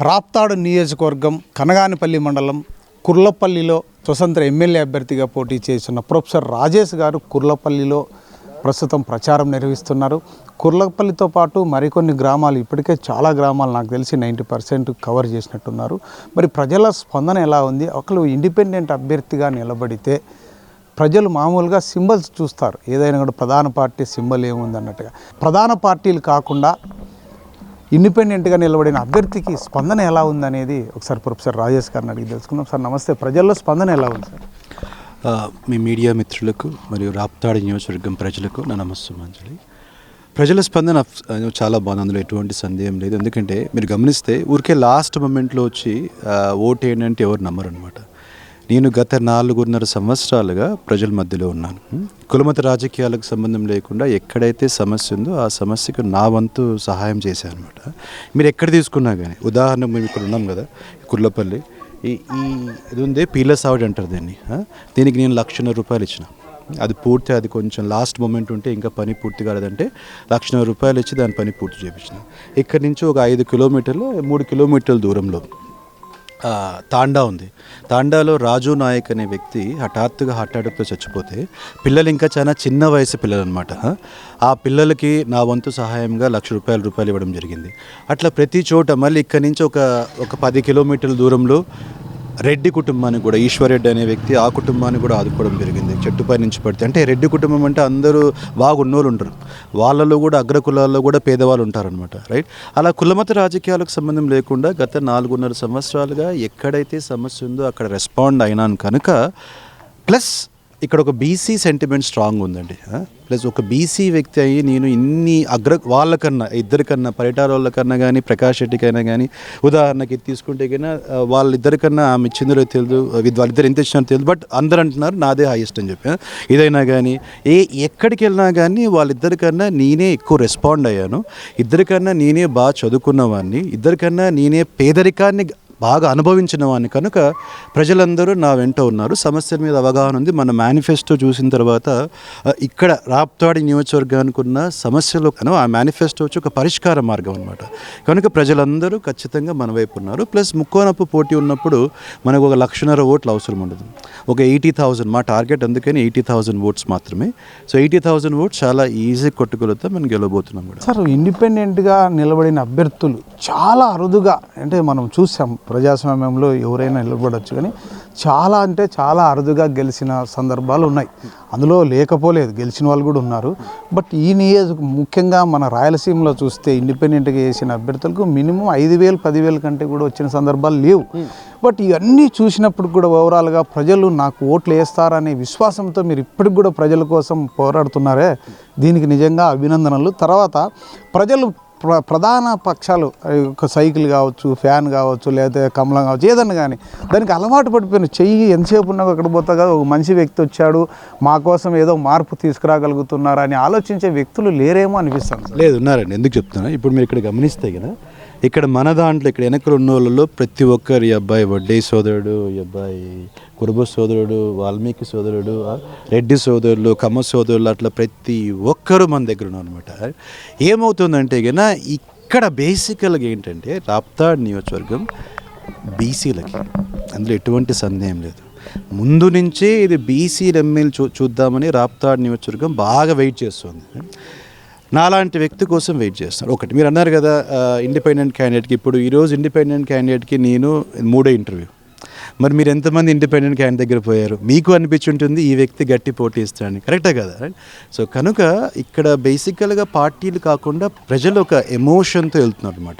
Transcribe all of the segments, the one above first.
రాప్తాడు నియోజకవర్గం కనగానిపల్లి మండలం కుర్లపల్లిలో స్వతంత్ర ఎమ్మెల్యే అభ్యర్థిగా పోటీ చేస్తున్న ప్రొఫెసర్ రాజేష్ గారు కుర్లపల్లిలో ప్రస్తుతం ప్రచారం నిర్వహిస్తున్నారు. కుర్లపల్లితో పాటు మరికొన్ని గ్రామాలు ఇప్పటికే చాలా గ్రామాలు నాకు తెలిసి నైంటీ పర్సెంట్ కవర్ చేసినట్టున్నారు. మరి ప్రజల స్పందన ఎలా ఉంది? ఒకళ్ళు ఇండిపెండెంట్ అభ్యర్థిగా నిలబడితే ప్రజలు మామూలుగా సింబల్స్ చూస్తారు. ఏదైనా కూడా ప్రధాన పార్టీ సింబల్ ఏముంది అన్నట్టుగా. ప్రధాన పార్టీలు కాకుండా ఇండిపెండెంట్గా నిలబడిన అభ్యర్థికి స్పందన ఎలా ఉందనేది ఒకసారి ప్రొఫెసర్ రాజేష్ గారిని అడిగి తెలుసుకుందాం. సార్ నమస్తే. ప్రజల్లో స్పందన ఎలా ఉంది సార్? మీ మీడియా మిత్రులకు మరియు రాప్తాడు నియోజకవర్గం ప్రజలకు నా నమస్సుమాంజలి ప్రజల స్పందన చాలా బాగుంది. అందులో ఎటువంటి సందేహం లేదు. ఎందుకంటే మీరు గమనిస్తే ఊరికే లాస్ట్ మూమెంట్లో వచ్చి ఆ, ఓటు ఏంటంటే ఎవరు నమ్మరు అనమాట నేను గత నాలుగున్నర సంవత్సరాలుగా ప్రజల మధ్యలో ఉన్నాను. కులమత రాజకీయాలకు సంబంధం లేకుండా ఎక్కడైతే సమస్య ఉందో ఆ సమస్యకు నా వంతు సహాయం చేశాను అనమాట మీరు ఎక్కడ తీసుకున్నా కానీ ఉదాహరణ మేము ఇక్కడ ఉన్నాం కదా కుర్లపల్లి. ఈ ఈ ఇది ఉంది పీల సావిడి అంటారు దీన్ని. దీనికి నేను లక్షన్నర రూపాయలు ఇచ్చిన. అది పూర్తి అది కొంచెం లాస్ట్ మూమెంట్ ఉంటే ఇంకా పని పూర్తి కాలేదంటే లక్షన్నర రూపాయలు ఇచ్చి దాని పని పూర్తి చేయించిన ఇక్కడి నుంచి ఒక ఐదు కిలోమీటర్లు మూడు కిలోమీటర్ల దూరంలో. తాండా ఉంది. తాండాలో రాజు నాయక్ అనే వ్యక్తి హఠాత్తుగా హార్ట్ అటాక్తో చచ్చిపోతే పిల్లలు ఇంకా చాలా చిన్న వయసు పిల్లలు అనమాట ఆ పిల్లలకి నా వంతు సహాయంగా లక్ష రూపాయల రూపాయలు ఇవ్వడం జరిగింది. అట్లా ప్రతి చోట మళ్ళీ ఇక్కడి నుంచి ఒక ఒక పది కిలోమీటర్ల దూరంలో రెడ్డి కుటుంబానికి కూడా ఈశ్వరెడ్డి అనే వ్యక్తి ఆ కుటుంబాన్ని కూడా ఆదుకోవడం జరిగింది. చెట్టుపై నుంచి పడితే అంటే రెడ్డి కుటుంబం అంటే అందరూ బాగున్నోళ్ళు ఉంటారు. వాళ్ళలో కూడా అగ్ర కులాల్లో కూడా పేదవాళ్ళు ఉంటారనమాట రైట్ అలా కులమత రాజకీయాలకు సంబంధం లేకుండా గత నాలుగున్నర సంవత్సరాలుగా ఎక్కడైతే సమస్య ఉందో అక్కడ రెస్పాండ్ అయినాను కనుక ప్లస్ ఇక్కడ ఒక బీసీ సెంటిమెంట్ స్ట్రాంగ్ ఉందండి ప్లస్ ఒక బీసీ వ్యక్తి అయ్యి నేను ఇన్ని అగ్ర వాళ్ళకన్నా ఇద్దరికన్నా పరిటాల వాళ్ళకన్నా కానీ ప్రకాష్ రెడ్డికైనా కానీ ఉదాహరణకి తీసుకుంటే కన్నా వాళ్ళిద్దరికన్నా ఆమె ఇచ్చిందో తెలియదు వాళ్ళిద్దరు ఎంత ఇచ్చినారో తెలియదు బట్ అందరు అంటున్నారు నాదే హైయెస్ట్ అని చెప్పి ఇదైనా కానీ ఏ ఎక్కడికి వెళ్ళినా కానీ వాళ్ళిద్దరికన్నా నేనే ఎక్కువ రెస్పాండ్ అయ్యాను ఇద్దరికన్నా నేనే బాగా చదువుకున్నవాడిని ఇద్దరికన్నా నేనే పేదరికాన్ని బాగా అనుభవించిన వాడిని కనుక ప్రజలందరూ నా వెంట ఉన్నారు. సమస్యల మీద అవగాహన ఉంది. మన మేనిఫెస్టో చూసిన తర్వాత ఇక్కడ రాప్తాడి నియోజకవర్గానికి ఉన్న సమస్యలు ఆ మేనిఫెస్టో వచ్చి ఒక పరిష్కార మార్గం అనమాట కనుక ప్రజలందరూ ఖచ్చితంగా మన వైపు ఉన్నారు. ప్లస్ ముక్కోనప్పు పోటీ ఉన్నప్పుడు మనకు ఒక లక్షన్నర ఓట్లు అవసరం ఉండదు. ఒక ఎయిటీ థౌజండ్ మా టార్గెట్ అందుకని ఎయిటీ థౌజండ్ ఓట్స్ మాత్రమే. సో ఎయిటీ థౌజండ్ ఓట్స్ చాలా ఈజీ కొట్టుకొలుగుతాం మనం గెలవబోతున్నాం కూడా. సార్ ఇండిపెండెంట్గా నిలబడిన అభ్యర్థులు చాలా అరుదుగా అంటే మనం చూసాం ప్రజాస్వామ్యంలో ఎవరైనా నిలబడవచ్చు కానీ చాలా అంటే చాలా అరుదుగా గెలిచిన సందర్భాలు ఉన్నాయి. అందులో లేకపోలేదు గెలిచిన వాళ్ళు కూడా ఉన్నారు. బట్ ఈ నియోజక ముఖ్యంగా మన రాయలసీమలో చూస్తే ఇండిపెండెంట్గా చేసిన అభ్యర్థులకు మినిమం ఐదు వేలు పదివేల కంటే కూడా వచ్చిన సందర్భాలు లేవు. బట్ ఇవన్నీ చూసినప్పుడు కూడా ఓవరాల్గా ప్రజలు నాకు ఓట్లు వేస్తారనే విశ్వాసంతో మీరు ఇప్పటికి కూడా ప్రజల కోసం పోరాడుతున్నారే. దీనికి నిజంగా అభినందనలు. తర్వాత ప్రజలు ప్ర ప్రధాన పక్షాలు ఒక సైకిల్ కావచ్చు ఫ్యాన్ కావచ్చు లేదా కమలం కావచ్చు ఏదన్నా కానీ దానికి అలవాటు పడిపోయిన చెయ్యి ఎంతసేపు ఉన్నా అక్కడ పోతా కదా. ఒక మంచి వ్యక్తి వచ్చాడు మా కోసం ఏదో మార్పు తీసుకురాగలుగుతున్నారా అని ఆలోచించే వ్యక్తులు లేరేమో అనిపిస్తుంది. లేదు ఉన్నారండి. ఎందుకు చెప్తున్నా? ఇప్పుడు మీరు ఇక్కడ గమనిస్తే కదా ఇక్కడ మన దాంట్లో ఇక్కడ వెనకలు ఉన్న వాళ్ళలో ప్రతి ఒక్కరు ఈ అబ్బాయి వడ్డే సోదరుడు ఈ అబ్బాయి కురుబ సోదరుడు వాల్మీకి సోదరుడు రెడ్డి సోదరులు కమ్మ సోదరులు అట్లా ప్రతి ఒక్కరు మన దగ్గర ఉన్నారు అనమాట ఏమవుతుందంటే కన్నా ఇక్కడ బేసికల్గా ఏంటంటే రాప్తాడ్ నియోజకవర్గం బీసీలకి. అందులో ఎటువంటి సందేహం లేదు. ముందు నుంచే ఇది బీసీ ఎమ్మెల్యే చూ చూద్దామని రాప్తాడ్ నియోజకవర్గం బాగా వెయిట్ చేస్తుంది. నాలాంటి వ్యక్తి కోసం వెయిట్ చేస్తాను ఒకటి మీరు అన్నారు కదా ఇండిపెండెంట్ క్యాండిడేట్కి ఇప్పుడు ఈరోజు ఇండిపెండెంట్ క్యాండిడేట్కి నేను మూడో ఇంటర్వ్యూ మరి మీరు ఎంతమంది ఇండిపెండెంట్ క్యాండిడేట్ దగ్గర పోయారు? మీకు అనిపించి ఉంటుంది ఈ వ్యక్తి గట్టి పోటీ ఇస్తాడని. కరెక్టే కదా? రైట్ సో కనుక ఇక్కడ బేసికల్గా పార్టీలు కాకుండా ప్రజలు ఒక ఎమోషన్తో వెళ్తున్నారు అనమాట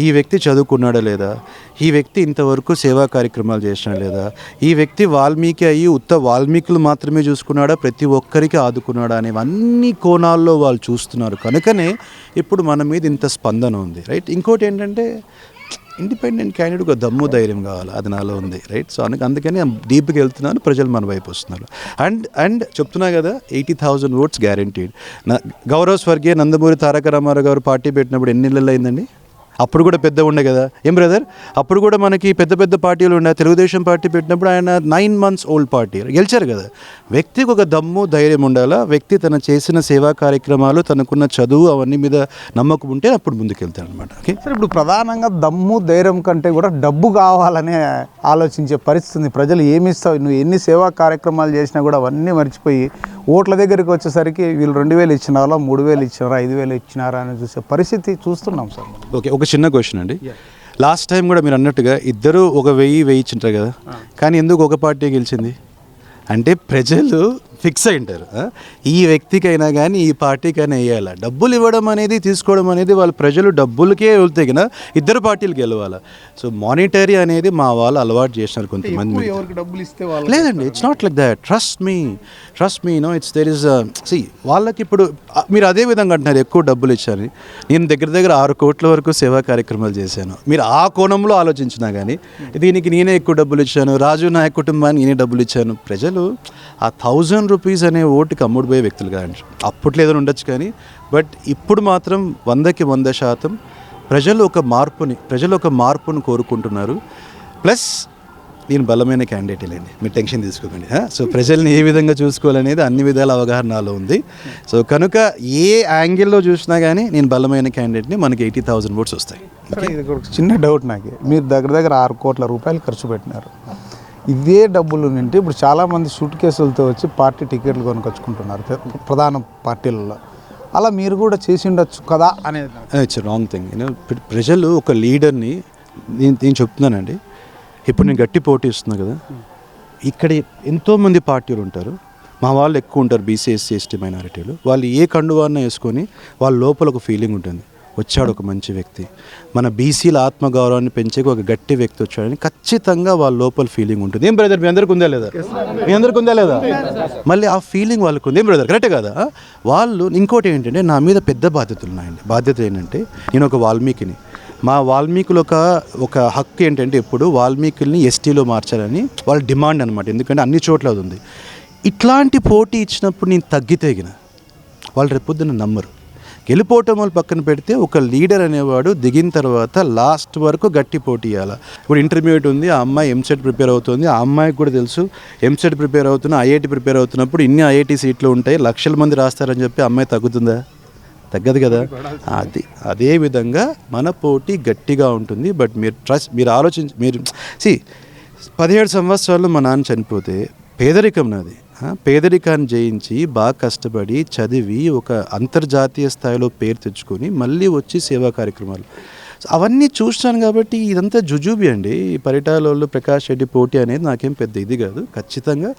ఈ వ్యక్తి చదువుకున్నాడా లేదా? ఈ వ్యక్తి ఇంతవరకు సేవా కార్యక్రమాలు చేసినా లేదా? ఈ వ్యక్తి వాల్మీకి అయ్యి ఉత్త వాల్మీకులు మాత్రమే చూసుకున్నాడా? ప్రతి ఒక్కరికి ఆదుకున్నాడా? అనేవన్నీ కోణాల్లో వాళ్ళు చూస్తున్నారు. కనుకనే ఇప్పుడు మన మీద ఇంత స్పందన ఉంది. రైట్ ఇంకోటి ఏంటంటే ఇండిపెండెంట్ క్యాండిడేట్ ఒక దమ్ము ధైర్యం కావాలి. అది నాలో ఉంది రైట్ సో అందుకు అందుకని డీప్గా వెళ్తున్నాను ప్రజలు మన వైపు వస్తున్నారు. అండ్ అండ్ చెప్తున్నా కదా ఎయిటీ థౌజండ్ ఓట్స్ గ్యారంటీడ్ నా గౌరవ స్వర్గీయ నందమూరి తారక రామారావు గారు పార్టీ పెట్టినప్పుడు ఎన్ని నెలలు అయిందండి? అప్పుడు కూడా పెద్ద ఉండే కదా. ఏం బ్రదర్ అప్పుడు కూడా మనకి పెద్ద పెద్ద పార్టీలు ఉండే. తెలుగుదేశం పార్టీ పెట్టినప్పుడు ఆయన నైన్ మంత్స్ ఓల్డ్ పార్టీ గెలిచారు కదా. వ్యక్తికి ఒక దమ్ము ధైర్యం ఉండాలా? వ్యక్తి తన చేసిన సేవా కార్యక్రమాలు తనకున్న చదువు అవన్నీ మీద నమ్మకం ఉంటే అప్పుడు ముందుకెళ్తారు అనమాట ఓకే సరే ఇప్పుడు ప్రధానంగా దమ్ము ధైర్యం కంటే కూడా డబ్బు కావాలనే ఆలోచించే పరిస్థితి ఉంది ప్రజలు ఏమి ఇస్తావు నువ్వు ఎన్ని సేవా కార్యక్రమాలు చేసినా కూడా అవన్నీ మర్చిపోయి ఓట్ల దగ్గరికి వచ్చేసరికి వీళ్ళు రెండు వేలు ఇచ్చినారా మూడు వేలు ఇచ్చినారా ఐదు వేలు ఇచ్చినారా అని చూసే పరిస్థితి చూస్తున్నాం సార్ ఓకే ఒక చిన్న క్వశ్చన్ అండి. లాస్ట్ టైం కూడా మీరు అన్నట్టుగా ఇద్దరు ఒక వెయ్యి ఇచ్చింటారు కదా. కానీ ఎందుకు ఒక పార్టీ గెలిచింది? అంటే ప్రజలు ఫిక్స్ అయి ఉంటారు? ఈ వ్యక్తికైనా కానీ ఈ పార్టీకైనా వేయాలి? డబ్బులు ఇవ్వడం అనేది తీసుకోవడం అనేది వాళ్ళ ప్రజలు డబ్బులకే వెళ్తే కన్నా ఇద్దరు పార్టీలు గెలవాలి? సో మానిటరీ అనేది మా వాళ్ళు అలవాటు చేసినారు కొంతమంది లేదండి it's not like that trust me trust me no it's there is see వాళ్ళకి ఇప్పుడు మీరు అదే విధంగా అంటున్నారు ఎక్కువ డబ్బులు ఇచ్చారని నేను దగ్గర దగ్గర ఆరు కోట్ల వరకు సేవా కార్యక్రమాలు చేశాను. మీరు ఆ కోణంలో ఆలోచించినా కానీ దీనికి నేనే ఎక్కువ డబ్బులు ఇచ్చాను రాజు నాయక్ కుటుంబానికి నేనే డబ్బులు ఇచ్చాను. ప్రజలు ఆ థౌజండ్ రూపీస్ అనే ఓటుకి అమ్ముడుపోయే వ్యక్తులు కాదండి అప్పట్లో ఏదైనా ఉండొచ్చు కానీ బట్ ఇప్పుడు మాత్రం వందకి వంద శాతం ప్రజలు ఒక మార్పుని ప్రజలు ఒక మార్పును కోరుకుంటున్నారు. ప్లస్ నేను బలమైన క్యాండిడేట్ లేండి. మీరు టెన్షన్ తీసుకోకండి? సో ప్రజల్ని ఏ విధంగా చూసుకోవాలనేది అన్ని విధాల అవగాహన నాలో ఉంది. సో కనుక ఏ యాంగిల్లో చూసినా కానీ నేను బలమైన క్యాండిడేట్ని మనకి ఎయిటీ థౌసండ్ ఓట్స్ వస్తాయి. చిన్న డౌట్ నాకు. మీరు దగ్గర దగ్గర ఆరు కోట్ల రూపాయలు ఖర్చు పెట్టినారు. ఇదే డబ్బులు నింటే ఇప్పుడు చాలామంది సూట్ కేసులతో వచ్చి పార్టీ టికెట్లు కొనుకొచ్చుకుంటున్నారు ప్రధాన పార్టీలలో. అలా మీరు కూడా చేసి ఉండొచ్చు కదా అనేది ఇట్స్ రాంగ్ థింగ్ ప్రజలు ఒక లీడర్ని నేను నేను చెప్తున్నానండి. ఇప్పుడు నేను గట్టి పోటీ ఇస్తున్నా కదా. ఇక్కడ ఎంతోమంది పార్టీలు ఉంటారు. మా వాళ్ళు ఎక్కువ ఉంటారు బీసీ ఎస్సీ ఎస్టీ మైనారిటీలు. వాళ్ళు ఏ కండువాన్న వేసుకొని వాళ్ళ లోపల ఒక ఫీలింగ్ ఉంటుంది. వచ్చాడు ఒక మంచి వ్యక్తి. మన బీసీల ఆత్మగౌరవాన్ని పెంచే ఒక గట్టి వ్యక్తి వచ్చాడని ఖచ్చితంగా వాళ్ళ లోపల ఫీలింగ్ ఉంటుంది. ఏం బ్రదర్ మీ అందరికి ఉందా లేదా? మీ అందరికి ఉందా లేదా? మళ్ళీ ఆ ఫీలింగ్ వాళ్ళకు ఉంది. ఏం బ్రదర్ కరెక్ట్ కదా? వాళ్ళు ఇంకోటి ఏంటంటే నా మీద పెద్ద బాధ్యతలు ఉన్నాయండి. బాధ్యత ఏంటంటే నేను ఒక వాల్మీకిని. మా వాల్మీకులు ఒక ఒక హక్కు ఏంటంటే ఇప్పుడు వాల్మీకుల్ని ఎస్టీలో మార్చాలని వాళ్ళ డిమాండ్ అనమాట ఎందుకంటే అన్ని చోట్ల అది ఉంది. ఇట్లాంటి పోటీ ఇచ్చినప్పుడు నేను తగ్గితేగిన వాళ్ళు రేపొద్దున నమ్మరు. గెలిపోవటం వాళ్ళు పక్కన పెడితే ఒక లీడర్ అనేవాడు దిగిన తర్వాత లాస్ట్ వరకు గట్టి పోటీ ఇవ్వాలి ఇప్పుడు ఇంటర్మీడియట్ ఉంది ఆ అమ్మాయి ఎంసెట్ ప్రిపేర్ అవుతుంది ఆ అమ్మాయికి కూడా తెలుసు ఎంసెట్ ప్రిపేర్ అవుతున్న ఐఐటి ప్రిపేర్ అవుతున్నప్పుడు ఇన్ని ఐఐటి సీట్లు ఉంటాయి లక్షల మంది రాస్తారని చెప్పి అమ్మాయి తగ్గుతుందా? తగ్గదు కదా? అది అదే విధంగా మన పోటీ గట్టిగా ఉంటుంది బట్ మీరు ట్రస్ట్ మీరు ఆలోచించి మీరు సి పదిహేడు సంవత్సరాలు మా నాన్న చనిపోతే పేదరికం నాది. పేదరికాన్ని జయించి బాగా కష్టపడి చదివి ఒక అంతర్జాతీయ స్థాయిలో పేరు తెచ్చుకొని మళ్ళీ వచ్చి సేవా కార్యక్రమాలు. అవన్నీ చూస్తాను కాబట్టి ఇదంతా జుజూబి అండి. ఈ పరిటాలలో ప్రకాష్ రెడ్డి పోటీ అనేది నాకేం పెద్ద ఇది కాదు. ఖచ్చితంగా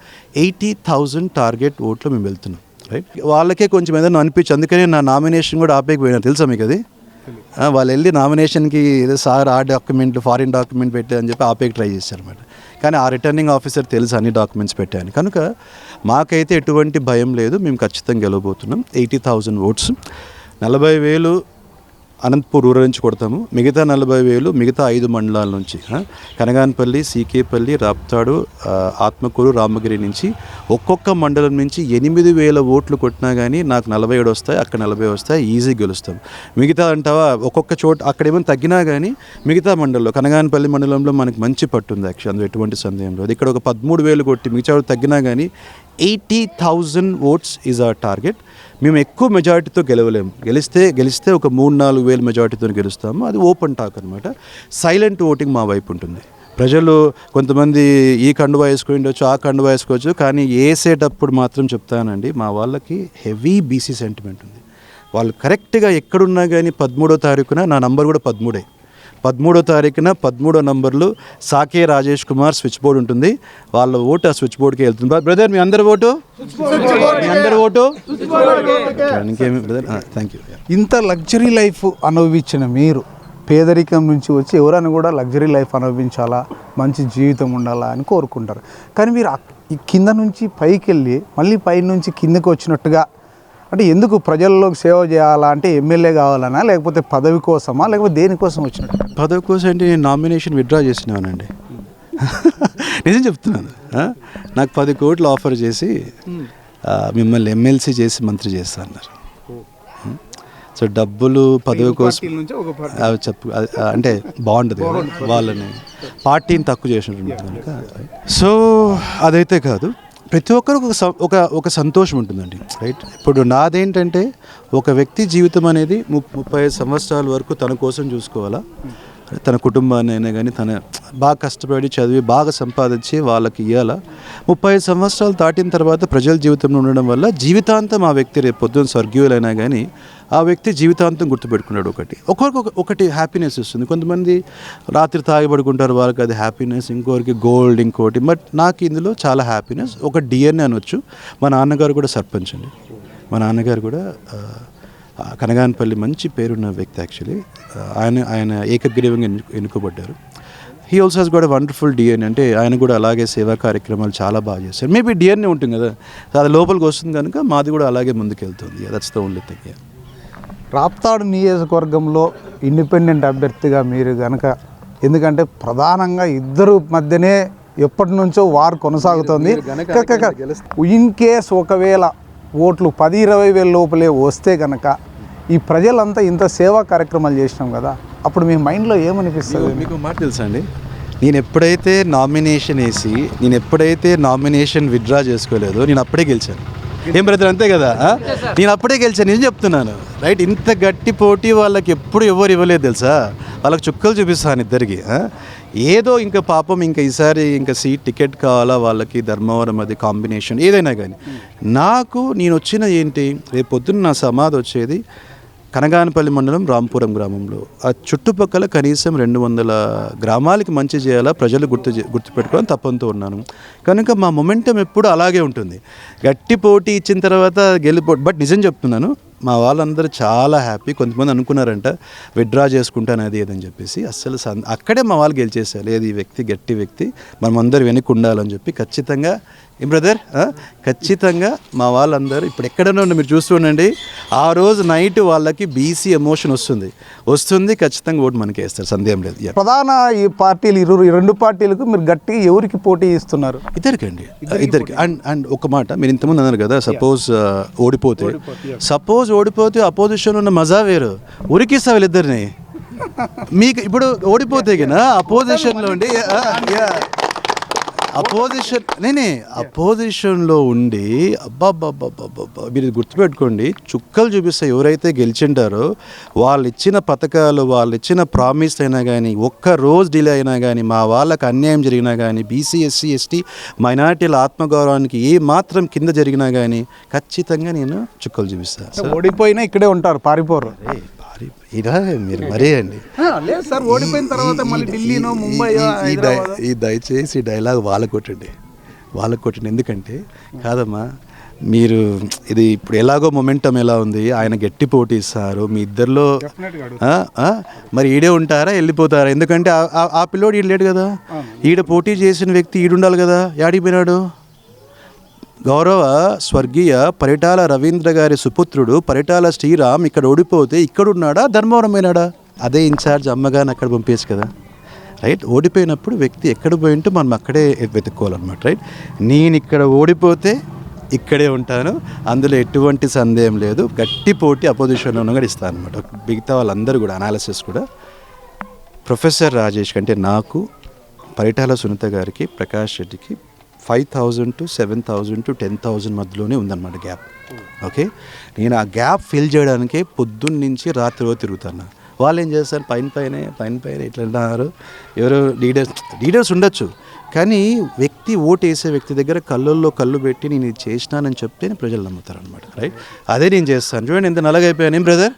ఎయిటీ థౌజండ్ టార్గెట్ ఓట్లు మేము వెళ్తున్నాం. రైట్ వాళ్ళకే కొంచెం ఏదైనా అనిపించి అందుకనే నా నామినేషన్ కూడా ఆపేకపోయినా. తెలుసా మీకు అది? వాళ్ళు వెళ్ళి నామినేషన్కి ఏదో సార్ ఆ డాక్యుమెంట్ ఫారిన్ డాక్యుమెంట్ పెట్టారని చెప్పి ఆపేకి ట్రై చేశారన్నమాట. కానీ ఆ రిటర్నింగ్ ఆఫీసర్ తెలుసు అన్ని డాక్యుమెంట్స్ పెట్టాను కనుక మాకైతే ఎటువంటి భయం లేదు. మేము ఖచ్చితంగా గెలవబోతున్నాం. ఎయిటీ థౌజండ్ ఓట్స్ నలభై వేలు అనంతపూర్ రూరల్ నుంచి కొడతాము. మిగతా నలభై వేలు మిగతా ఐదు మండలాల నుంచి కనగానపల్లి సీకేపల్లి రాప్తాడు ఆత్మకూరు రామగిరి నుంచి ఒక్కొక్క మండలం నుంచి ఎనిమిది వేల ఓట్లు కొట్టినా కానీ నాకు నలభై ఏడు వస్తాయి అక్కడ నలభై వస్తాయి ఈజీ గెలుస్తాం. మిగతా అంటావా ఒక్కొక్క చోట అక్కడ ఏమైనా తగ్గినా కానీ మిగతా మండలంలో కనగానపల్లి మండలంలో మనకు మంచి పట్టుంది యాక్చువల్ అందులో ఎటువంటి సందేహం లేదు. ఇక్కడ ఒక పదమూడు వేలు కొట్టి మిగతా తగ్గినా కానీ eighty thousand votes is our target మేము ఎక్కువ మెజారిటీతో గెలవలేము. గెలిస్తే గెలిస్తే ఒక మూడు నాలుగు వేల మెజారిటీతో గెలుస్తాము. అది ఓపెన్ టాక్ అనమాట సైలెంట్ ఓటింగ్ మా వైపు ఉంటుంది. ప్రజలు కొంతమంది ఈ కండువా వేసుకుని ఉండొచ్చు ఆ కండువా వేసుకోవచ్చు కానీ వేసేటప్పుడు మాత్రం చెప్తానండి మా వాళ్ళకి హెవీ బీసీ సెంటిమెంట్ ఉంది. వాళ్ళు కరెక్ట్గా ఎక్కడున్నా కానీ పదమూడో తారీఖున నా నంబర్ కూడా పదమూడే. పదమూడో తారీఖున పదమూడో నంబర్లు సాకే రాజేష్ కుమార్ స్విచ్ బోర్డు ఉంటుంది. వాళ్ళ ఓటు ఆ స్విచ్ బోర్డ్కి వెళ్తుంది. బ్రదర్ మీ అందరి ఓటు? మీ అందరి ఓటు? ఇంకేమి బ్రదర్? థ్యాంక్ యూ ఇంత లగ్జరీ లైఫ్ అనుభవించిన మీరు పేదరికం నుంచి వచ్చి ఎవరైనా కూడా లగ్జరీ లైఫ్ అనుభవించాలా? మంచి జీవితం ఉండాలా అని కోరుకుంటారు. కానీ మీరు ఈ కింద నుంచి పైకి వెళ్ళి మళ్ళీ పై నుంచి కిందకి వచ్చినట్టుగా అంటే ఎందుకు ప్రజల్లోకి సేవ చేయాలా అంటే ఎమ్మెల్యే కావాలనా లేకపోతే పదవి కోసమా లేకపోతే దేనికోసం వచ్చినట్టు? పదవి కోసం అంటే నేను నామినేషన్ విత్డ్రా చేసినానండి నిజం చెప్తున్నాను? నాకు పది కోట్లు ఆఫర్ చేసి ఆ, మిమ్మల్ని ఎమ్మెల్సీ చేసి మంత్రి చేస్తా అన్నారు? సో డబ్బులు పదవి కోసం అవి చెప్పు అంటే బాగుంటుంది వాళ్ళని పార్టీని తక్కువ చేసినట్టు కనుక. సో అదైతే కాదు. ప్రతి ఒక్కరు ఒక సం- ఒక ఒక సంతోషం ఉంటుందండి. రైట్ ఇప్పుడు నాదేంటంటే ఒక వ్యక్తి జీవితం అనేది ముప్పై సంవత్సరాల వరకు తన కోసం చూసుకోవాలా? తన కుటుంబాన్ని అయినా కానీ తన బాగా కష్టపడి చదివి బాగా సంపాదించి వాళ్ళకి ఇవ్వాల ముప్పై ఐదు సంవత్సరాలు దాటిన తర్వాత ప్రజల జీవితంలో ఉండడం వల్ల జీవితాంతం ఆ వ్యక్తి రేపు పొద్దున్న స్వర్గీయులైనా కానీ ఆ వ్యక్తి జీవితాంతం గుర్తుపెట్టుకున్నాడు ఒకటి. ఒకరికి ఒకటి హ్యాపీనెస్ ఇస్తుంది కొంతమంది రాత్రి తాగిపడుకుంటారు వాళ్ళకి అది హ్యాపీనెస్ ఇంకోరికి గోల్డ్ ఇంకోటి. బట్ నాకు ఇందులో చాలా హ్యాపీనెస్ ఒక డిఎన్ఏ అనొచ్చు. మా నాన్నగారు కూడా సర్పంచ్ అండి. మా నాన్నగారు కూడా కనగానపల్లి మంచి పేరున్న వ్యక్తి యాక్చువల్లీ ఆయన ఆయన ఏకగ్రీవంగా ఎన్ను ఎన్నుకోబడ్డారు. హీ ఆల్సో హాస్ కూడా వండర్ఫుల్ డిఎన్ఏ అంటే ఆయన కూడా అలాగే సేవా కార్యక్రమాలు చాలా బాగా చేస్తారు మేబీ డిఎన్ఏ ఉంటుంది కదా. అది లోపలికి వస్తుంది కనుక మాది కూడా అలాగే ముందుకెళ్తుంది. That's the only thing Raptadu నియోజకవర్గంలో ఇండిపెండెంట్ అభ్యర్థిగా మీరు గనక ఎందుకంటే ప్రధానంగా ఇద్దరు మధ్యనే ఎప్పటి నుంచో వారు కొనసాగుతోంది. ఇన్ కేస్ ఒకవేళ ఓట్లు పది ఇరవై వేల లోపలే వస్తే గనక ఈ ప్రజలంతా ఇంత సేవా కార్యక్రమాలు చేసినాం కదా అప్పుడు మీ మైండ్లో ఏమనిపిస్తుంది? మీకు మాట తెలుసా అండి? నేను ఎప్పుడైతే నామినేషన్ వేసి నేను ఎప్పుడైతే నామినేషన్ విత్డ్రా చేసుకోలేదో నేను అప్పుడే గెలిచాను. ఏం బ్రదర్ అంతే కదా? నేను అప్పుడే గెలిచాను నేను చెప్తున్నాను. రైట్ ఇంత గట్టి పోటీ వాళ్ళకి ఎప్పుడు ఎవరు ఇవ్వలేదు తెలుసా? వాళ్ళకి చుక్కలు చూపిస్తాను ఇద్దరికి ఏదో ఇంకా పాపం ఇంకా ఈసారి ఇంకా సీట్ టికెట్ కావాలా వాళ్ళకి ధర్మవరం అది కాంబినేషన్ ఏదైనా కానీ. నాకు నేను వచ్చిన ఏంటి? రేపు పొద్దున్న నా సమాధి వచ్చేది కనగానపల్లి మండలం రాంపురం గ్రామంలో. ఆ చుట్టుపక్కల కనీసం రెండు వందల గ్రామాలకి మంచి చేయాలా ప్రజలు గుర్తు చే- గుర్తుపెట్టుకోవాలని తప్పంతో ఉన్నాను. కనుక మా మొమెంటం ఎప్పుడు అలాగే ఉంటుంది. గట్టి పోటీ ఇచ్చిన తర్వాత గెలిపో బట్ నిజం చెప్తున్నాను మా వాళ్ళందరూ చాలా హ్యాపీ. కొంతమంది అనుకున్నారంట విత్డ్రా చేసుకుంటాను అది ఏదని చెప్పేసి. అస్సలు సన్- అక్కడే మా వాళ్ళు గెలిచేసారు ఏది ఈ వ్యక్తి గట్టి వ్యక్తి. మనం అందరు వెనక్కి ఉండాలని చెప్పి ఖచ్చితంగా బ్రదర్? ఖచ్చితంగా మా వాళ్ళందరూ ఇప్పుడు ఎక్కడైనా ఉండి మీరు చూస్తూ ఉండండి. ఆ రోజు నైట్ వాళ్ళకి బీసీ ఎమోషన్ వస్తుంది. వస్తుంది ఖచ్చితంగా ఓటు మనకి వేస్తారు సందేహం లేదు. ప్రధాన ఈ పార్టీలు ఇరు రెండు పార్టీలకు మీరు గట్టి ఎవరికి పోటీ ఇస్తున్నారు? ఇద్దరికండి. ఇద్దరికి అండ్ అండ్ ఒక మాట మీరు ఇంతకుముందు అన్నారు కదా సపోజ్ ఓడిపోతే. సపోజ్ ఓడిపోతే అపోజిషన్ ఉన్న మజా వేరు. ఉరికిస్తా వీళ్ళిద్దరిని? మీకు ఇప్పుడు ఓడిపోతే కదా అపోజిషన్లో ఉండి అపోజిషన్ నేనే అపోజిషన్లో ఉండి అబ్బాబ్బాబ్బాబ్బా మీరు గుర్తుపెట్టుకోండి చుక్కలు చూపిస్తే ఎవరైతే గెలిచింటారో వాళ్ళు ఇచ్చిన పథకాలు వాళ్ళు ఇచ్చిన ప్రామిస్ అయినా కానీ ఒక్క రోజు డిలే అయినా కానీ మా వాళ్ళకి అన్యాయం జరిగినా కానీ బీసీ ఎస్సీ ఎస్టీ మైనార్టీల ఆత్మగౌరవానికి ఏ మాత్రం కింద జరిగినా కానీ ఖచ్చితంగా నేను చుక్కలు చూపిస్తాను ఓడిపోయినా ఇక్కడే ఉంటారు పారిపోరు. ఇలా మీరు మరే అండి. లేదు సార్ ఓడిపోయిన తర్వాత మళ్ళీ ఢిల్లీనో ముంబై ఈ- ఈ దయ- ఈ దయచేసి ఈ డైలాగ్ వాళ్ళకు కొట్టండి. వాళ్ళకు కొట్టండి. ఎందుకంటే కాదమ్మా మీరు ఇది ఇప్పుడు ఎలాగో మొమెంటం ఎలా ఉంది? ఆయన గట్టి పోటీ ఇస్తారు. మీ ఇద్దరిలో మరి ఈడే ఉంటారా? వెళ్ళిపోతారా? ఎందుకంటే ఆ- పిల్లోడు ఈడు లేడు కదా. ఈడ పోటీ చేసిన వ్యక్తి ఈడుండాలి కదా. యాడికి పోయినాడు? గౌరవ స్వర్గీయ పరిటాల రవీంద్ర గారి సుపుత్రుడు పరిటాల శ్రీరామ్ ఇక్కడ ఓడిపోతే ఇక్కడున్నాడా? ధర్మవరమైనాడా అదే ఇన్ఛార్జ్ అమ్మగారిని అక్కడ పంపేసి కదా. రైట్ ఓడిపోయినప్పుడు వ్యక్తి ఎక్కడ పోయింటూ మనం అక్కడే వెతుక్కోవాలన్నమాట. రైట్ నేను ఇక్కడ ఓడిపోతే ఇక్కడే ఉంటాను. అందులో ఎటువంటి సందేహం లేదు. గట్టి పోటీ అపోజిషన్లో ఉన్న కూడా ఇస్తాను అనమాట మిగతా వాళ్ళందరూ కూడా అనాలిసిస్ కూడా. ప్రొఫెసర్ రాజేష్ అంటే నాకు పరిటాల సునీత గారికి ప్రకాష్ రెడ్డికి five thousand to seven thousand to ten thousand మధ్యలోనే ఉందన్నమాట గ్యాప్. ఓకే? నేను ఆ గ్యాప్ ఫిల్ చేయడానికే పొద్దున్న నుంచి రాత్రి తిరుగుతాను వాళ్ళు ఏం చేస్తారు? పైన పైన పైన పైన ఇట్లా అన్నారు ఎవరో లీడర్స్ లీడర్స్ ఉండొచ్చు. కానీ వ్యక్తి ఓటు వేసే వ్యక్తి దగ్గర కళ్ళల్లో కళ్ళు పెట్టి నేను ఇది చేసినానని చెప్తే ప్రజలు నమ్ముతారు అనమాట రైట్? అదే నేను చేస్తాను. చూడండి ఎంత నల్లగైపోయాను ఏం బ్రదర్?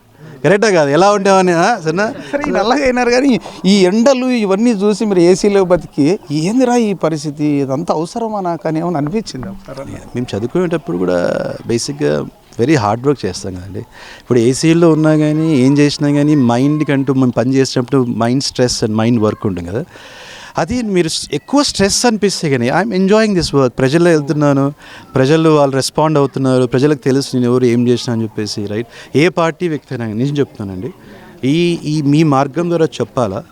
కరెక్టా కాదు. ఎలా ఉండేవని సరేనా? సరే నల్లగా అయినారు కానీ ఈ ఎండలు ఇవన్నీ చూసి మీరు ఏసీలో బతికి ఏందిరా ఈ పరిస్థితి? ఇదంతా అవసరమా నాకు అని ఏమైనా అనిపించింది మేము చదువుకునేటప్పుడు కూడా బేసిక్గా వెరీ హార్డ్ వర్క్ చేస్తాం కదండి. ఇప్పుడు ఏసీలో ఉన్నా కానీ ఏం చేసినా కానీ మైండ్కి అంటూ మేము పని చేసినప్పుడు mind stress and mind work ఉంటుంది కదా. అది మీరు ఎక్కువ స్ట్రెస్ అనిపిస్తే కానీ ఐఎమ్ ఎంజాయింగ్ దిస్ వర్క్ ప్రజల్లో వెళ్తున్నాను. ప్రజలు వాళ్ళు రెస్పాండ్ అవుతున్నారు. ప్రజలకు తెలుసు నేను ఎవరు ఏం చేసినా అని చెప్పేసి రైట్ ఏ పార్టీ వ్యక్తి అయినా కానీ చెప్తానండి ఈ ఈ మీ మార్గం ద్వారా చెప్పాలా?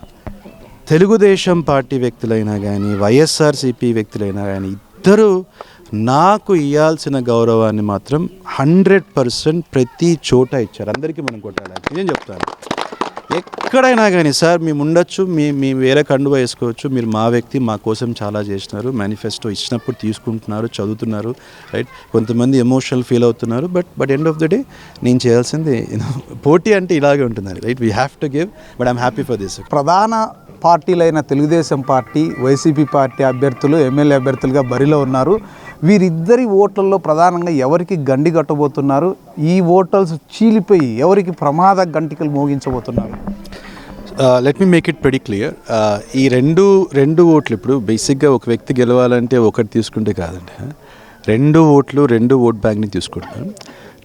తెలుగుదేశం పార్టీ వ్యక్తులైనా కానీ వైఎస్ఆర్సీపీ వ్యక్తులైనా కానీ ఇద్దరు నాకు ఇవ్వాల్సిన గౌరవాన్ని మాత్రం హండ్రెడ్ పర్సెంట్ ప్రతి చోట ఇచ్చారు. అందరికీ మనం కొట్టాలి. నేను చెప్తాను. ఎక్కడైనా కానీ సార్ మేము ఉండొచ్చు మీ మీ వేరే కండువా వేసుకోవచ్చు. మీరు మా వ్యక్తి మా కోసం చాలా చేసినారు మేనిఫెస్టో ఇచ్చినప్పుడు తీసుకుంటున్నారు చదువుతున్నారు రైట్? కొంతమంది ఎమోషనల్ ఫీల్ అవుతున్నారు. But but end of the day నేను చేయాల్సింది పోటీ అంటే ఇలాగే ఉంటుంది right? We have to give but I'm happy for this ప్రధాన పార్టీలైన తెలుగుదేశం పార్టీ వైసీపీ పార్టీ అభ్యర్థులు ఎమ్మెల్యే అభ్యర్థులుగా బరిలో ఉన్నారు. వీరిద్దరి ఓట్లలో ప్రధానంగా ఎవరికి గండి కట్టబోతున్నారు? ఈ ఓటర్స్ చీలిపోయి ఎవరికి ప్రమాద గంటికలు మోగించబోతున్నారు? Let me make it very clear ఈ రెండు రెండు ఓట్లు ఇప్పుడు బేసిక్గా ఒక వ్యక్తి గెలవాలంటే ఒకటి తీసుకుంటే కాదండి. రెండు ఓట్లు రెండు ఓట్ బ్యాంక్ని తీసుకుంటున్నాను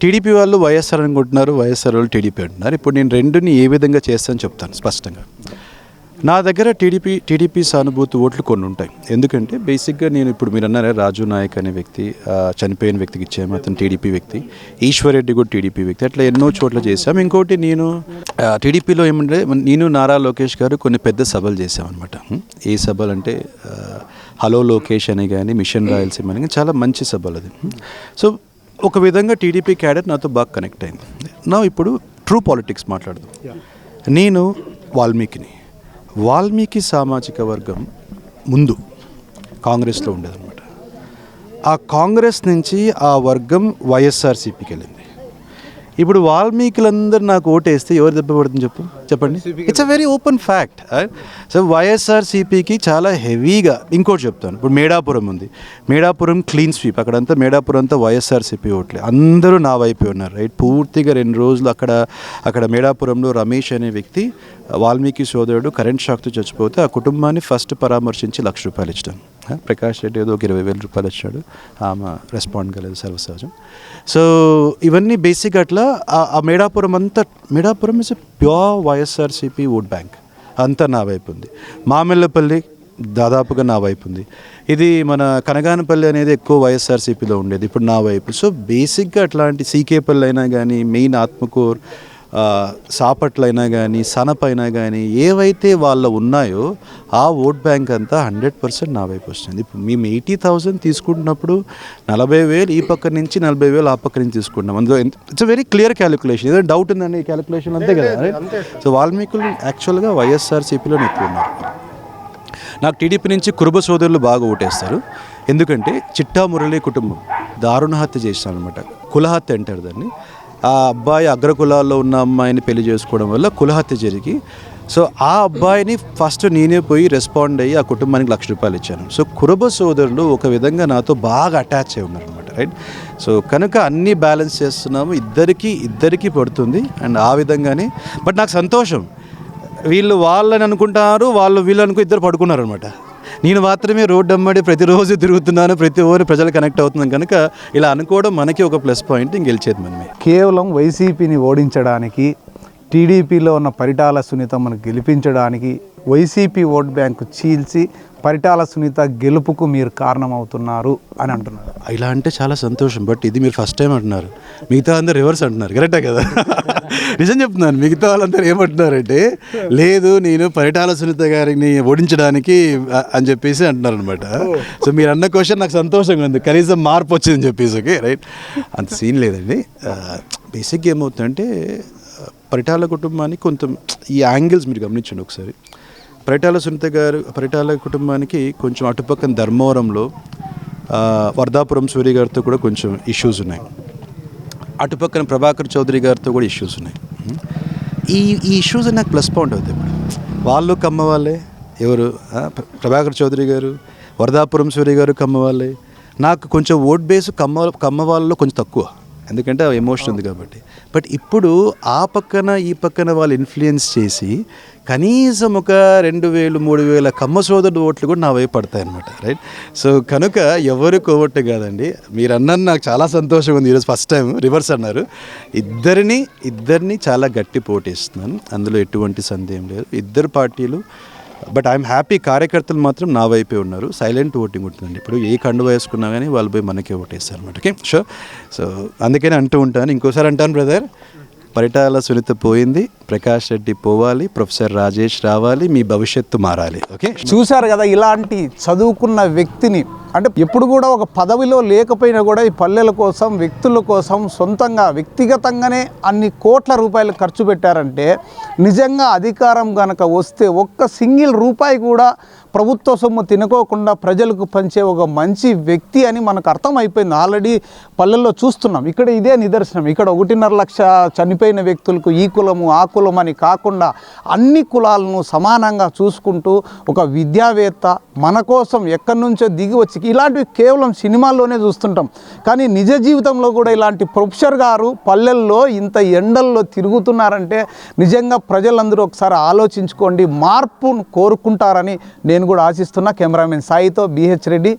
టీడీపీ వాళ్ళు వైఎస్ఆర్ అనుకుంటున్నారు వైఎస్ఆర్ వాళ్ళు టీడీపీ అంటున్నారు. ఇప్పుడు నేను రెండుని ఏ విధంగా చేస్తాను చెప్తాను స్పష్టంగా. నా దగ్గర టీడీపీ టీడీపీ సానుభూతి ఓట్లు కొన్ని ఉంటాయి. ఎందుకంటే బేసిక్గా నేను ఇప్పుడు మీరు అన్నారే రాజు నాయక్ అనే వ్యక్తి చనిపోయిన వ్యక్తికి ఇచ్చాము అతను టీడీపీ వ్యక్తి. ఈశ్వరెడ్డి కూడా టీడీపీ వ్యక్తి. అట్లా ఎన్నో చోట్ల చేశాం ఇంకోటి నేను టీడీపీలో ఏమంటే నేను నారా లోకేష్ గారు కొన్ని పెద్ద సభలు చేశామన్నమాట. హ్మ్. ఏ సభలు అంటే హలో లోకేష్ అని కానీ మిషన్ రాయలసీమ అని కానీ చాలా మంచి సభలు అది. సో ఒక విధంగా టీడీపీ క్యాడర్ నాతో బాగా కనెక్ట్ అయింది. నా ఇప్పుడు ట్రూ పాలిటిక్స్ మాట్లాడదాం. నేను వాల్మీకిని. వాల్మీకి సామాజిక వర్గం ముందు కాంగ్రెస్లో ఉండేదన్నమాట. ఆ కాంగ్రెస్ నుంచి ఆ వర్గం వైఎస్ఆర్సీపీకి వెళ్ళింది. ఇప్పుడు వాల్మీకులందరూ నాకు ఓటేస్తే ఎవరు దెబ్బ పడుతుంది చెప్పు? చెప్పండి. It's a very open fact so వైఎస్ఆర్సీపీకి చాలా హెవీగా ఇంకోటి చెప్తాను. ఇప్పుడు మేడాపురం ఉంది. మేడాపురం క్లీన్ స్వీప్ అక్కడంతా మేడాపురం అంతా వైఎస్ఆర్సీపీ ఓట్లే. అందరూ నా వైపే ఉన్నారు రైట్ పూర్తిగా రెండు రోజులు అక్కడ అక్కడ మేడాపురంలో రమేష్ అనే వ్యక్తి వాల్మీకి సోదరుడు కరెంట్ షాక్తో చచ్చిపోతే ఆ కుటుంబాన్ని ఫస్ట్ పరామర్శించి లక్ష రూపాయలు ఇచ్చాను. ప్రకాష్ రెడ్డి ఏదో ఒక ఇరవై వేల రూపాయలు ఇచ్చాడు. ఆమె రెస్పాండ్ కాలేదు సర్వసహజం. సో ఇవన్నీ బేసిక్ అట్లా ఆ- మేడాపురం అంతా Medapuram is pure YSRCP vote bank అంతా నా వైపు ఉంది. మామిళ్ళపల్లి దాదాపుగా నా వైపు ఉంది. ఇది మన కనగానపల్లి అనేది ఎక్కువ వైఎస్ఆర్సీపీలో ఉండేది. ఇప్పుడు నా వైపు. సో బేసిక్గా అట్లాంటి సీకేపల్లి అయినా కానీ మెయిన్ ఆత్మకూర్ సాపట్లైనా కానీ సనపైనా కానీ ఏవైతే వాళ్ళ ఉన్నాయో ఆ ఓట్ బ్యాంక్ అంతా హండ్రెడ్ పర్సెంట్ నా వైపు వస్తుంది. ఇప్పుడు మేము ఎయిటీ థౌసండ్ తీసుకుంటున్నప్పుడు నలభై వేలు ఈ పక్క నుంచి నలభై వేలు ఆ పక్క నుంచి తీసుకుంటున్నాం. అందులో ఇట్స్ వెరీ క్లియర్ క్యాలిక్యులేషన్ ఏదో డౌట్ ఉందండి ఈ క్యాలిక్యులేషన్ అంతే కదా సో వాల్మీకులు యాక్చువల్గా వైఎస్ఆర్సీపీలో ఎక్కువ ఉన్నారు. నాకు టీడీపీ నుంచి కురుబ సోదరులు బాగా ఓటేస్తారు. ఎందుకంటే చిట్టా మురళి కుటుంబం దారుణ హత్య చేశాను అనమాట కులహత్య అంటారు దాన్ని. ఆ అబ్బాయి అగ్రకులాల్లో ఉన్న అమ్మాయిని పెళ్ళి చేసుకోవడం వల్ల కులహత్య జరిగి సో ఆ అబ్బాయిని ఫస్ట్ నేనే పోయి రెస్పాండ్ అయ్యి ఆ కుటుంబానికి లక్ష రూపాయలు ఇచ్చాను. సో కురబ సోదరులు ఒక విధంగా నాతో బాగా అటాచ్ అయి ఉన్నారు అనమాట రైట్ సో కనుక అన్నీ బ్యాలెన్స్ చేస్తున్నాము. ఇద్దరికి ఇద్దరికి పడుతుంది. అండ్ ఆ విధంగానే బట్ నాకు సంతోషం. వీళ్ళు వాళ్ళని అనుకుంటారు వాళ్ళు వీళ్ళు అనుకో ఇద్దరు పడుకున్నారు అనమాట నేను మాత్రమే రోడ్డు అమ్మడి ప్రతిరోజు తిరుగుతున్నాను ప్రతి ఊరు ప్రజలు కనెక్ట్ అవుతున్నాను కనుక ఇలా అనుకోవడం మనకి ఒక ప్లస్ పాయింట్ గెలిచేది మనమే. కేవలం వైసీపీని ఓడించడానికి టీడీపీలో ఉన్న పరిటాల సునీతమ్మను గెలిపించడానికి వైసీపీ ఓట్ బ్యాంకు చీల్చి పరిటాల సునీత గెలుపుకు మీరు కారణమవుతున్నారు అని అంటున్నారు. ఇలా అంటే చాలా సంతోషం బట్ ఇది మీరు ఫస్ట్ టైం అంటున్నారు. మిగతా అందరు రివర్స్ అంటున్నారు. కరెక్టే కదా? నిజం చెప్తున్నాను మిగతా వాళ్ళందరూ ఏమంటున్నారంటే లేదు నేను పరిటాల సునీత గారిని ఓడించడానికి అని చెప్పేసి అంటున్నారు అనమాట సో మీరు అన్న క్వశ్చన్ నాకు సంతోషంగా ఉంది. కనీసం మార్పు వచ్చిందని చెప్పేసి ఓకే రైట్? అంత సీన్ లేదండి. బేసిక్గా ఏమవుతుందంటే పరిటాల కుటుంబానికి కొంత ఈ యాంగిల్స్ మీరు గమనించండి ఒకసారి. పరిటాల సునీత గారు పరిటాల కుటుంబానికి కొంచెం అటుపక్కన ధర్మవరంలో వర్ధాపురం సూర్య గారితో కూడా కొంచెం ఇష్యూస్ ఉన్నాయి. అటుపక్కన ప్రభాకర్ చౌదరి గారితో కూడా ఇష్యూస్ ఉన్నాయి. ఈ ఈ ఇష్యూస్ నాకు ప్లస్ పాయింట్ అవుతాయి ఇప్పుడు వాళ్ళు కమ్మ వాళ్ళే ఎవరు ప్రభాకర్ చౌదరి గారు వరదాపురం సూర్య గారు కమ్మ వాళ్ళే. నాకు కొంచెం ఓట్ బేస్ కమ్మ కమ్మ వాళ్ళలో కొంచెం తక్కువ. ఎందుకంటే ఎమోషన్ ఉంది కాబట్టి. బట్ ఇప్పుడు ఆ పక్కన ఈ పక్కన వాళ్ళు ఇన్ఫ్లుయెన్స్ చేసి కనీసం ఒక రెండు వేలు మూడు వేల కమ్మ సోదరుడు ఓట్లు కూడా నా వైపు పడతాయి అనమాట రైట్ సో కనుక ఎవరు కోవట్టు కాదండి. మీరు అన్నది నాకు చాలా సంతోషంగా ఉంది. ఈరోజు ఫస్ట్ టైం రివర్స్ అన్నారు. ఇద్దరిని ఇద్దరిని చాలా గట్టి పోటీస్తున్నాను. అందులో ఎటువంటి సందేహం లేదు. ఇద్దరు పార్టీలు బట్ ఐఎమ్ హ్యాపీ కార్యకర్తలు మాత్రం నా వైపే ఉన్నారు. సైలెంట్ ఓటింగ్ ఉంటుందండి. ఇప్పుడు ఏ కండు వేసుకున్నా కానీ వాళ్ళు పోయి మనకే ఓటేస్తారు అనమాట ఓకే? షో సో అందుకనే అంటూ ఉంటాను. ఇంకోసారి అంటాను బ్రదర్. పరిటాల సునీత పోయింది. ప్రకాష్ రెడ్డి పోవాలి. ప్రొఫెసర్ రాజేష్ రావాలి. మీ భవిష్యత్తు మారాలి. ఓకే? చూశారు కదా ఇలాంటి చదువుకున్న వ్యక్తిని అంటే ఎప్పుడు కూడా ఒక పదవిలో లేకపోయినా కూడా ఈ పల్లెల కోసం వ్యక్తుల కోసం సొంతంగా వ్యక్తిగతంగానే అన్ని కోట్ల రూపాయలు ఖర్చు పెట్టారంటే నిజంగా అధికారం కనుక వస్తే ఒక్క సింగిల్ రూపాయి కూడా ప్రభుత్వ సొమ్ము తినుకోకుండా ప్రజలకు పంచే ఒక మంచి వ్యక్తి అని మనకు అర్థమైపోయింది. ఆల్రెడీ పల్లెల్లో చూస్తున్నాం. ఇక్కడ ఇదే నిదర్శనం. ఇక్కడ ఒకటిన్నర లక్ష చనిపోయిన వ్యక్తులకు ఈ కులము ఆ కులం అని కాకుండా అన్ని కులాలను సమానంగా చూసుకుంటూ ఒక విద్యావేత్త మన కోసం ఎక్కడి నుంచో దిగి వచ్చి ఇలాంటివి కేవలం సినిమాల్లోనే చూస్తుంటాం. కానీ నిజ జీవితంలో కూడా ఇలాంటి ప్రొఫెసర్ గారు పల్లెల్లో ఇంత ఎండల్లో తిరుగుతున్నారంటే నిజంగా ప్రజలందరూ ఒకసారి ఆలోచించుకోండి మార్పును కోరుకుంటారని నేను కూడా ఆశిస్తున్నా. కెమెరామెన్ సాయితో బిహెచ్ రెడ్డి.